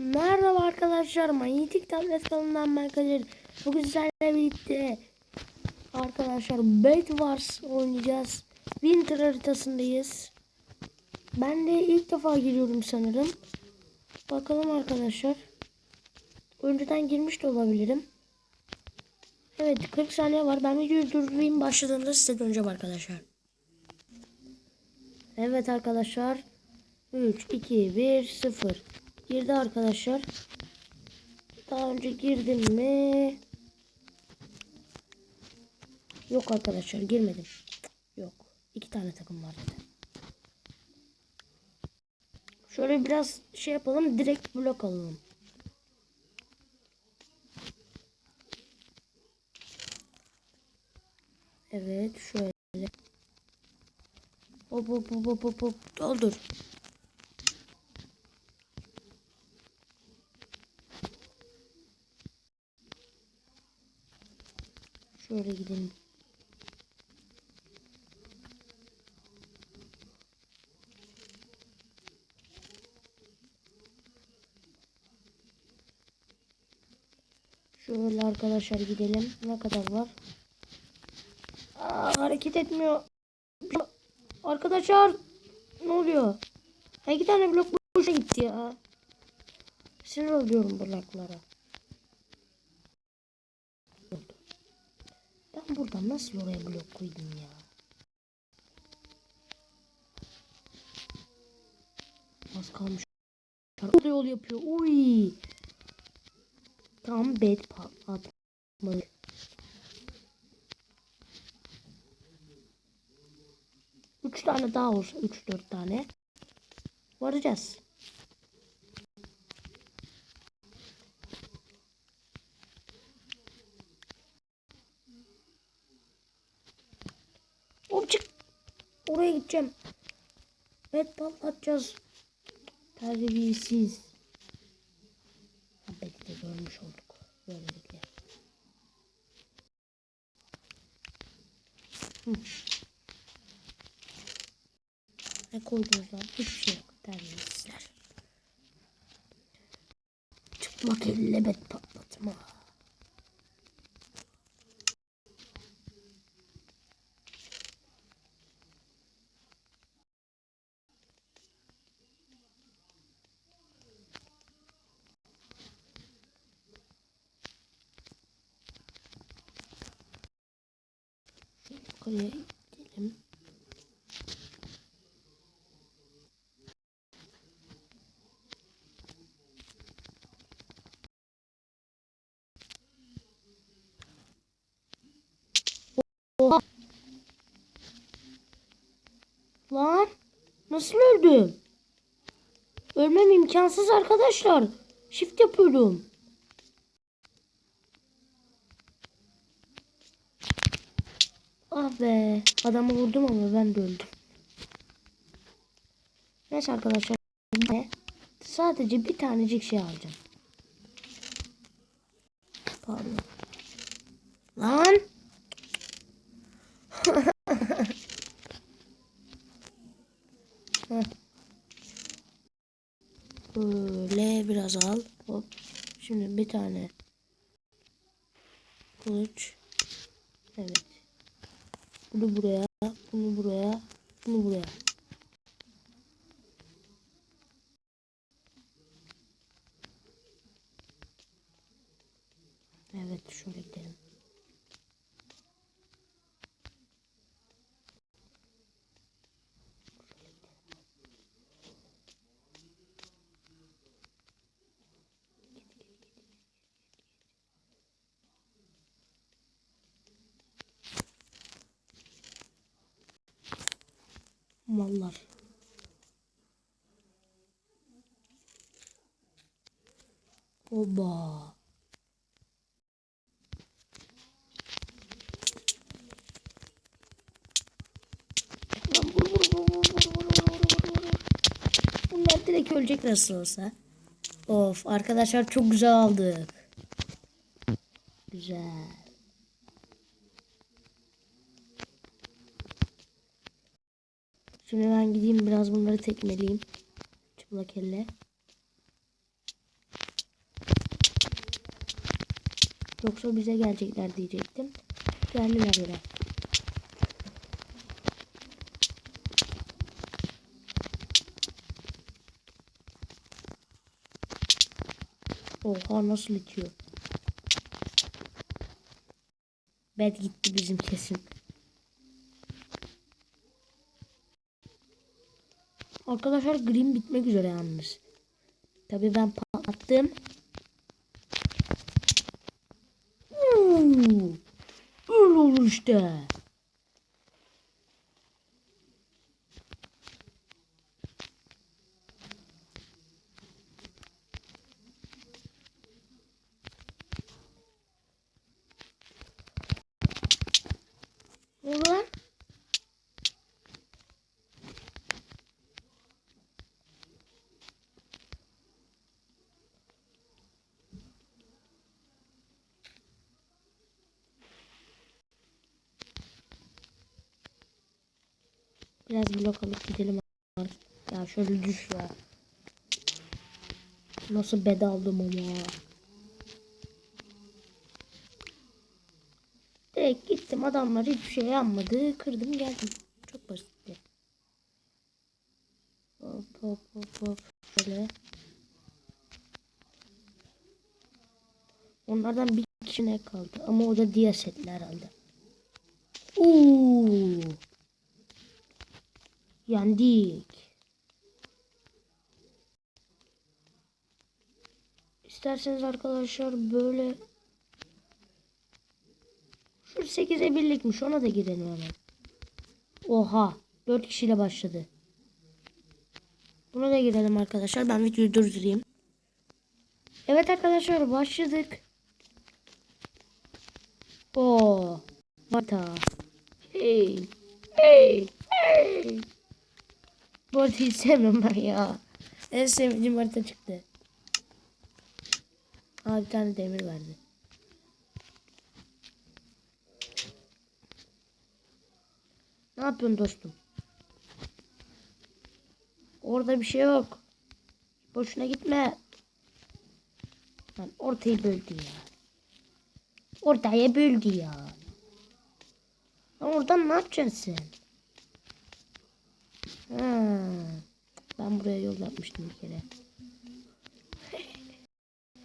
Merhaba arkadaşlar, Manyetik Tablet kanalından ben Kadir. Bugün sizlerle birlikte arkadaşlar Bed Wars oynayacağız. Winter haritasındayız. Ben de ilk defa giriyorum sanırım. Bakalım arkadaşlar. Önceden girmiş de olabilirim. Evet 40 saniye var. Ben videoyu durdurayım. Başladığımda size döneceğim arkadaşlar. Evet arkadaşlar. 3, 2, 1, 0. Girdi arkadaşlar. Daha önce girdim mi? Yok arkadaşlar girmedim. Yok. İki tane takım var zaten. Şöyle biraz şey yapalım. Direkt blok alalım. Evet şöyle. Hop hop hop hop hop. Doldur. Şöyle gidelim. Şöyle arkadaşlar gidelim. Ne kadar var? Aa, hareket etmiyor. Arkadaşlar ne oluyor? Ya iki tane blok boşa gitti ya. Sinir oluyorum bloklara. Ben buradan nasıl oraya blok koydum ya? Az kalmış. Orada yol yapıyor. Uy. Tam bed patlatmalı. Üç tane daha olsa. Üç dört tane. Varacağız. Hop çık. Oraya gideceğim. Evet patlatacağız. Terbiyesiz. Belki de görmüş olduk. Böylelikle. Ne koydunuz lan? Hiçbir şey yok. Terbiyesizler. Çıplak elle bet patlatma. Yukarıya gidelim. Oha. Lan nasıl öldüm? Ölmem imkansız arkadaşlar. Shift yapıyorum. Be. Adamı vurdum ama ben de öldüm. Neyse arkadaşlar. Sadece bir tanecik şey alacağım. Pardon. Lan. Böyle biraz al. Hop. Şimdi bir tane kılıç. Evet. Bunu buraya, bunu buraya, bunu buraya. Vur vur. Bunlar direkt ölecek nasıl olsa. Of arkadaşlar çok güzel aldık. Güzel. Şimdi ben gideyim biraz bunları tekmeleyeyim. Çıplak elle. Yoksa bize gelecekler diyecektim. Geldiler bile. Oha nasıl itiyor? Bed gitti bizim kesin. Arkadaşlar green bitmek üzere yalnız. Tabii ben patlattım. Öyle olur işte. Ne oldu lan? Biraz blok alıp gidelim. Ya şöyle düş ya. Nasıl bed aldım ama. Direkt gittim adamlar hiçbir şey yapmadı. Kırdım geldim. Çok basitti. Hop hop hop hop. Şöyle. Onlardan bir kişi ne kaldı? Ama o da diğer setler herhalde. Uuu. Yendik. İsterseniz arkadaşlar böyle şu 8'e birlikmiş ona da girelim hemen. Oha 4 kişiyle başladı. Buna da girelim arkadaşlar. Ben videoyu durdurayım. Evet arkadaşlar başladık. Oo. Vata. Hey. Hey. Hey. Bu hiç sevmem ben ya. En sevdiğim harita çıktı. Aa bir tane demir verdi. Ne yapıyorsun dostum? Orada bir şey yok. Boşuna gitme. Lan ortayı böldü ya. Ortaya böldü ya. Lan oradan ne yapacaksın sen? Ha. Ben buraya yol yapmıştım bir kere.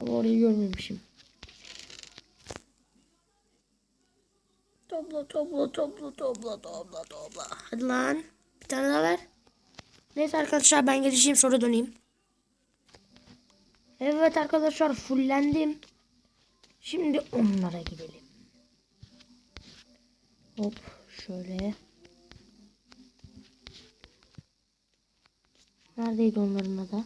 Ama orayı görmemişim. Topla topla topla topla topla topla. Hadi lan. Bir tane daha ver. Neyse arkadaşlar ben gelişeyim sonra döneyim. Evet arkadaşlar fullendim. Şimdi onlara gidelim. Hop şöyle. Neredeydi onların adı?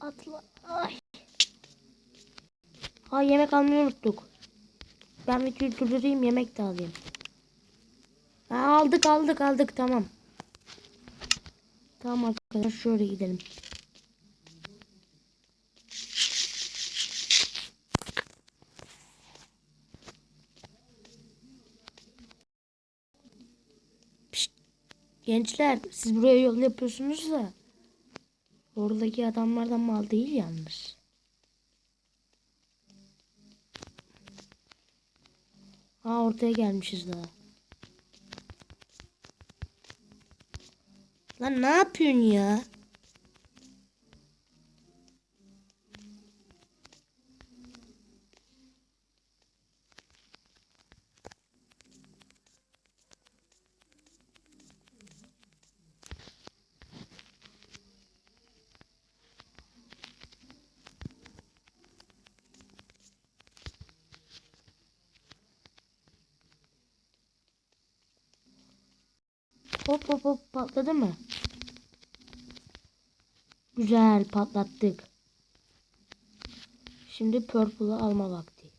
Atla. Ay. Ha yemek almayı unuttuk. Ben bir durdurayım yemek de alayım. Ha, aldık aldık aldık tamam. Tamam arkadaşlar şöyle gidelim. Gençler siz buraya yol yapıyorsunuz da oradaki adamlardan mal değil yalnız. Ha ortaya gelmişiz daha. Lan ne yapıyorsun ya? Hop hop hop patladı mı? Güzel patlattık. Şimdi purple'ı alma vakti.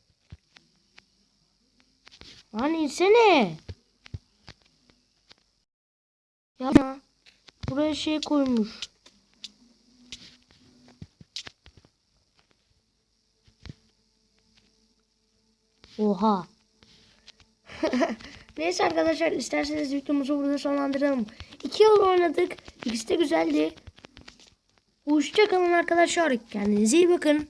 Lan insene. Ya buraya şey koymuş. Oha. Neyse arkadaşlar isterseniz videomuzu burada sonlandıralım. iki yol oynadık. İkisi de güzeldi. Hoşçakalın arkadaşlar. Kendinize iyi bakın.